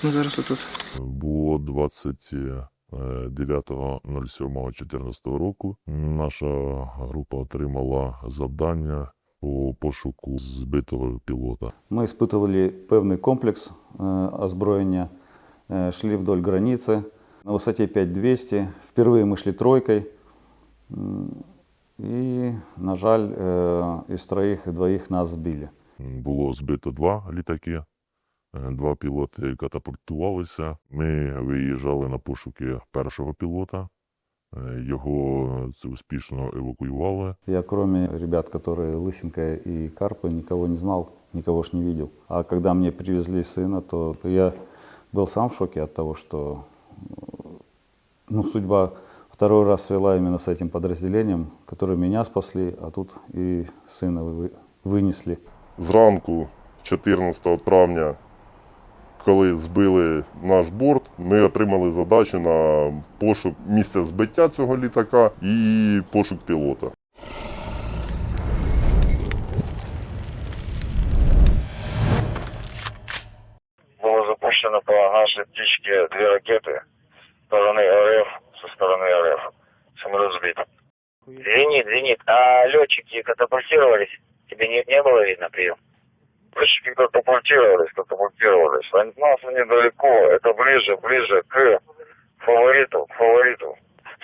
Як ми зараз отут? Було 29.07.14 року. Наша група отримала завдання по пошуку збитого пілота. Ми испытывали певний комплекс е, озброєння, е, шли вдоль границы на высоте 5200. Впервые мы шли тройкой. М, І, на жаль, е, із троїх двоїх нас збили. Було збито два літаки, е, два пілоти катапультувалися. Ми виїжджали на пошуки першого пілота. Е, Його це успішно евакуювали. Я кроме ребят, которые Лысенко и Карпа, никого не знал, никого ж не видел. А когда мне привезли сына, то я был сам в шоке от того, что э, ну, судьба второй раз свела именно с этим подразделением, которые меня спасли, а тут и сына вы- вынесли. Зранку, 14 травня, коли збили наш борт, ми отримали задачу на пошук місця збиття цього літака і пошук пілота. было запущено по нашей птичке две ракеты со стороны РФ, со стороны РФ. Самолет сбит. Звенит, звенит. А летчики катапультировались? Тебе не, не было видно Прием? Летчики катапультировались, катапультировались. От нас они далеко, это ближе, ближе к фавориту, к фавориту.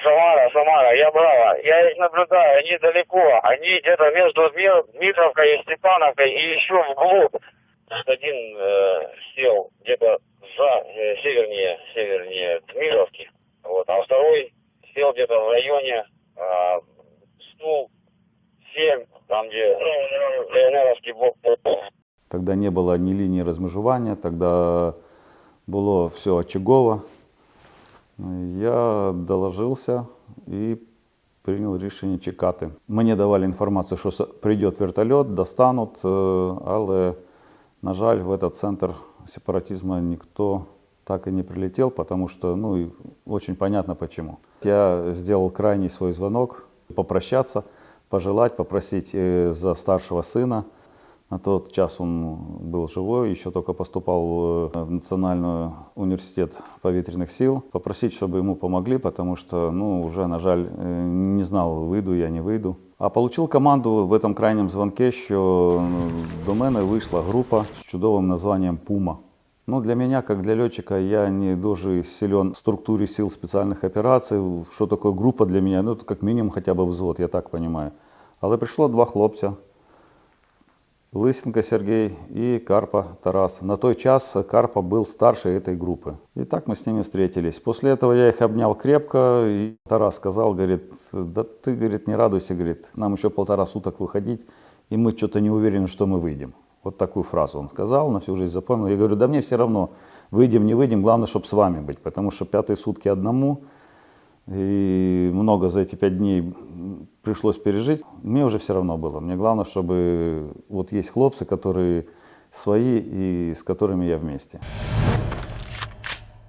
Самара, Самара, я браво. Я их наблюдаю, они далеко. Они где-то между Дми- Дмитровкой и Степановкой и еще вглубь. Один э, сел где-то за э, севернее, севернее Дмитровки, вот, а второй сел где-то в районе э, 107, там где ДНРовский блокпост. Тогда не было ни линии размежування, тогда було все очагово. Я доложився і прийняв рішення чекати. Мені давали інформацію, що с- прийде вертольот, достануть, е, але, на жаль, в этот центр сепаратизма никто так и не прилетел, потому что, ну, и очень понятно почему. Я сделал крайний свой звонок, попрощаться, пожелать, попросить э, за старшего сына. На тот час он был живой, еще только поступал э, в Национальный университет повітряных сил. Попросить, чтобы ему помогли, потому что, ну, уже, на жаль, э, не знал, выйду я, не выйду. А получил команду в этом крайнем звонке, що е, до мене вийшла група з чудовим названням Пума. Ну, для меня, как для летчика, я не дуже силен в структуре сил специальных операций. Что такое группа для меня? Ну, это как минимум хотя бы взвод, я так понимаю. Але прийшло два хлопця. Лысенко Сергей и Карпа Тарас. На той час Карпа был старше этой группы. И так мы с ними встретились. После этого я их обнял крепко, и Тарас сказал, говорит, да ты, говорит, не радуйся, говорит, нам еще полтора суток выходить, и мы что-то не уверены, что мы выйдем. Вот такую фразу он сказал, на всю жизнь запомнил. Я говорю, да мне все равно, выйдем, не выйдем, главное, чтобы с вами быть, потому что пятые сутки одному, и много за эти пять дней пришлось пережить. Мне уже все равно было. Мне главное, чтобы вот есть хлопцы, которые свои и с которыми я вместе.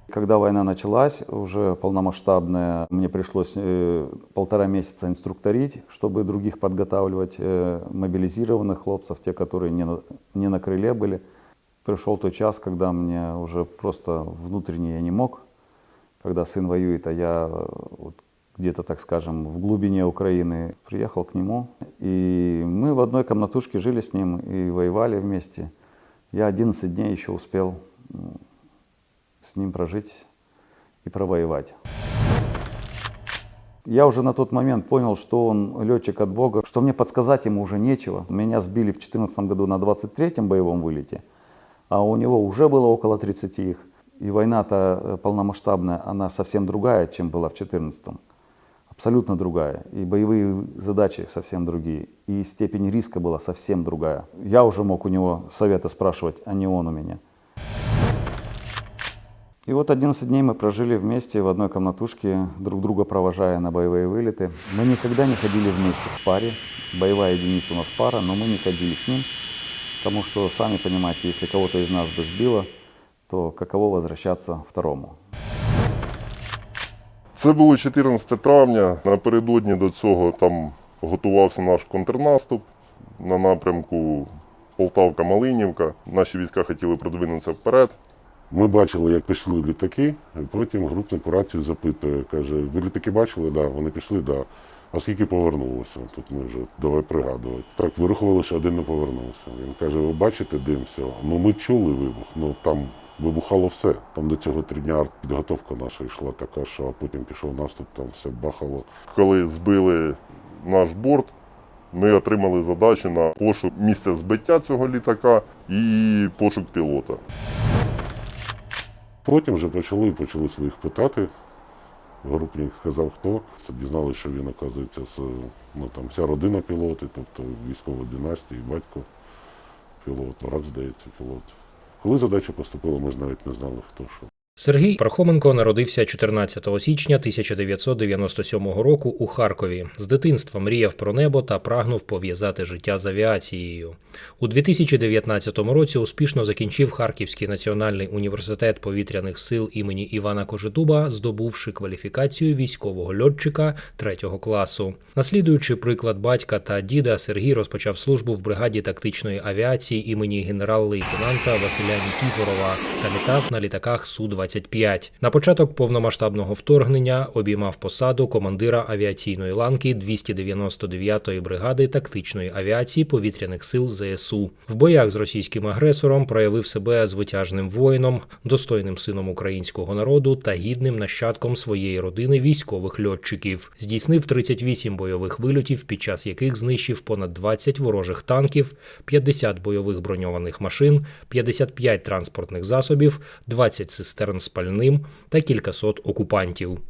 Когда война началась, уже полномасштабная, мне пришлось э, полтора месяца инструкторить, чтобы других подготавливать, э, мобилизированных хлопцев, те, которые не на, не на крыле были. Пришел тот час, когда мне уже просто внутренне я не мог, когда сын воюет, а я э, вот где-то, так скажем, в глубине Украины приехал к нему. И мы в одной комнатушке жили с ним и воевали вместе. Я 11 дней еще успел с ним прожить и провоевать. Я уже на тот момент понял, что он летчик от Бога, что мне подсказать ему уже нечего. Меня сбили в 2014 году на 23-м боевом вылете, а у него уже было около 30 их. И война-то э, полномасштабная, она совсем другая, чем была в 2014 Абсолютно другая. И боевые задачи совсем другие. И степень риска была совсем другая. Я уже мог у него совета спрашивать, а не он у меня. И вот 11 дней мы прожили вместе в одной комнатушке, друг друга провожая на боевые вылеты. Мы никогда не ходили вместе в паре. Боевая единица у нас пара, но мы не ходили с ним. Потому что, сами понимаете, если кого-то из нас бы сбило, то каково возвращаться второму? Це було 14 травня. Напередодні до цього там готувався наш контрнаступ на напрямку Полтавка-Малинівка. Наші війська хотіли продвинутися вперед. Ми бачили, як пішли літаки, потім групник по рацію запитує, каже, ви літаки бачили? Да. Вони пішли, да. А скільки повернулося? Тут ми вже давай пригадувати. Так вирахували, що один не повернувся. Він каже, ви бачите дим всього? Ну ми чули вибух, ну там вибухало все. Там до цього три дня підготовка наша йшла така, що а потім пішов наступ, там все бахало. Коли збили наш борт, ми отримали задачу на пошук місця збиття цього літака і пошук пілота. Потім вже почали почали своїх питати. Групник сказав, хто. Дізналися, що він, оказується, ну, там, вся родина пілоти, тобто військова династія, батько пілот, брат, здається, пілот. Коли задача поступила, ми ж навіть не знали, хто що. Сергій Пархоменко народився 14 січня 1997 року у Харкові. З дитинства мріяв про небо та прагнув пов'язати життя з авіацією. У 2019 році успішно закінчив Харківський національний університет повітряних сил імені Івана Кожедуба, здобувши кваліфікацію військового льотчика третього класу. Наслідуючи приклад батька та діда, Сергій розпочав службу в бригаді тактичної авіації імені генерал-лейтенанта Василя Нікіфорова та літав на літаках Су-25. На початок повномасштабного вторгнення обіймав посаду командира авіаційної ланки 299-ї бригади тактичної авіації повітряних сил ЗСУ. В боях з російським агресором проявив себе звитяжним воїном, достойним сином українського народу та гідним нащадком своєї родини військових льотчиків. Здійснив 38 бойових вильотів, під час яких знищив понад 20 ворожих танків, 50 бойових броньованих машин, 55 транспортних засобів, 20 цистерн з пальним та кількасот окупантів.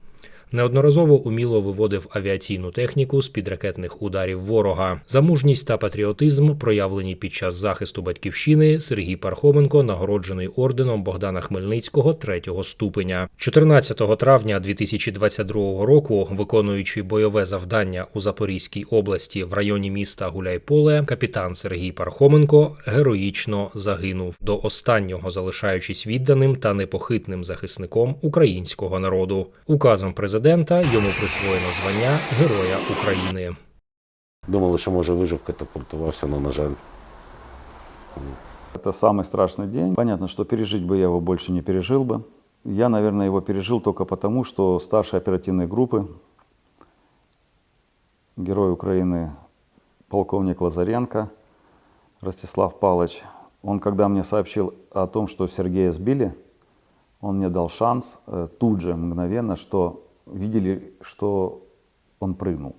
Неодноразово уміло виводив авіаційну техніку з під ракетних ударів ворога. За мужність та патріотизм, проявлені під час захисту батьківщини, Сергій Пархоменко нагороджений орденом Богдана Хмельницького третього ступеня. 14 травня 2022 року, виконуючи бойове завдання у Запорізькій області в районі міста Гуляйполе, капітан Сергій Пархоменко героїчно загинув до останнього, залишаючись відданим та непохитним захисником українського народу. Указом президента йому присвоєно звання Героя України. Думали, що може вижив, катапультувався, але, на жаль, Это самый страшный день. Понятно, что пережить бы я его больше не пережил бы. Я, наверное, его пережил только потому, что старший оперативной группы, герой Украины, полковник Лазаренко, Ростислав Палыч, он когда мне сообщил о том, что Сергея сбили, он мне дал шанс э, тут же, мгновенно, что видели, что он прыгнул,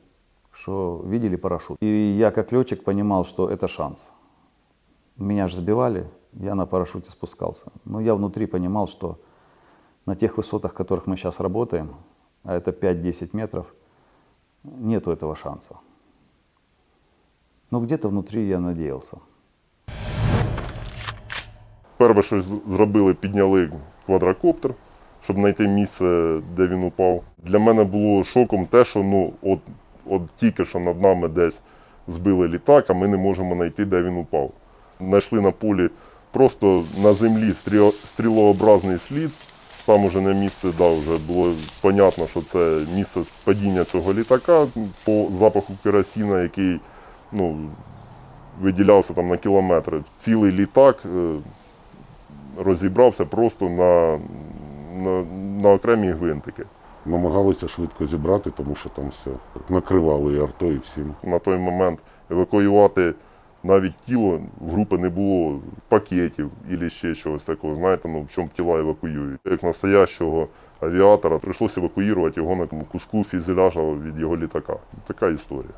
что видели парашют. И я как летчик понимал, что это шанс. Меня же сбивали, я на парашюте спускался. Но я внутри понимал, что на тех высотах, которых мы сейчас работаем, а это 5-10 метров, нету этого шанса. Но где-то внутри я надеялся. Перше, що з- зробили, підняли квадрокоптер, щоб знайти місце, де він упав. Для мене було шоком те, що ну, от, от тільки що над нами десь збили літак, а ми не можемо знайти, де він упав. Знайшли на полі просто на землі стріл- стрілообразний слід. Там уже не місце, да, вже було понятно, що це місце падіння цього літака по запаху керосіна, який ну, виділявся там на кілометри. Цілий літак е, розібрався просто на, на, на окремі гвинтики. намагалися швидко зібрати, тому що там все накривали і арто, і всім. На той момент евакуювати навіть тіло в групи не було пакетів або ще чогось такого. Знаєте, ну в чому тіла евакуюють. Як настоящого авіатора прийшлося евакуювати його на куску фюзеляжа від його літака. Така історія.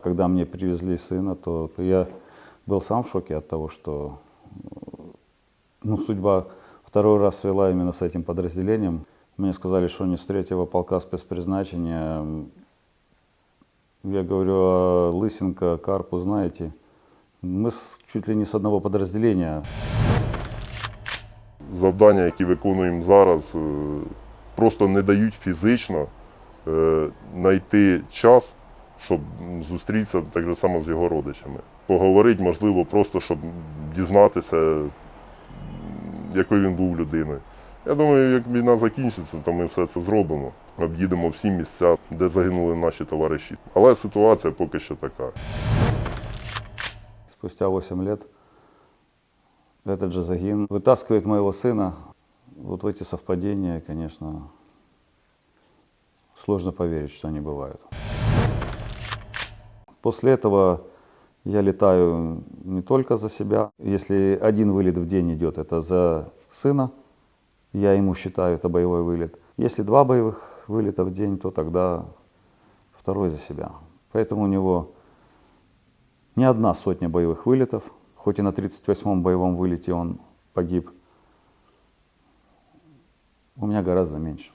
Когда мне привезли сына, то я был сам в шоке от того, что э, ну, судьба второй раз свела именно с этим подразделением. Мне сказали, что они с третьего полка спецпризначения. Я говорю, а Лысенко, Карпу знаете? Мы с- чуть ли не с одного подразделения. завдання, які виконуємо зараз, е, просто не дають фізично е, знайти час, щоб зустрітися так же само з його родичами. Поговорити, можливо, просто щоб дізнатися, м, якою він був людиною. Я думаю, як війна закінчиться, то ми все це зробимо. Об'їдемо всі місця, де загинули наші товариші. Але ситуація поки що така. Спустя 8 лет этот же загин вытаскивает моего сына. Вот в эти совпадения, конечно, сложно поверить, что они бывают. После этого я летаю не только за себя. Если один вылет в день идет, это за сына. Я ему считаю, это боевой вылет. Если два боевых вылета в день, то тогда второй за себя. Поэтому у него не одна сотня боевых вылетов, хоть и на 38-м боевом вылете он погиб. У меня гораздо меньше.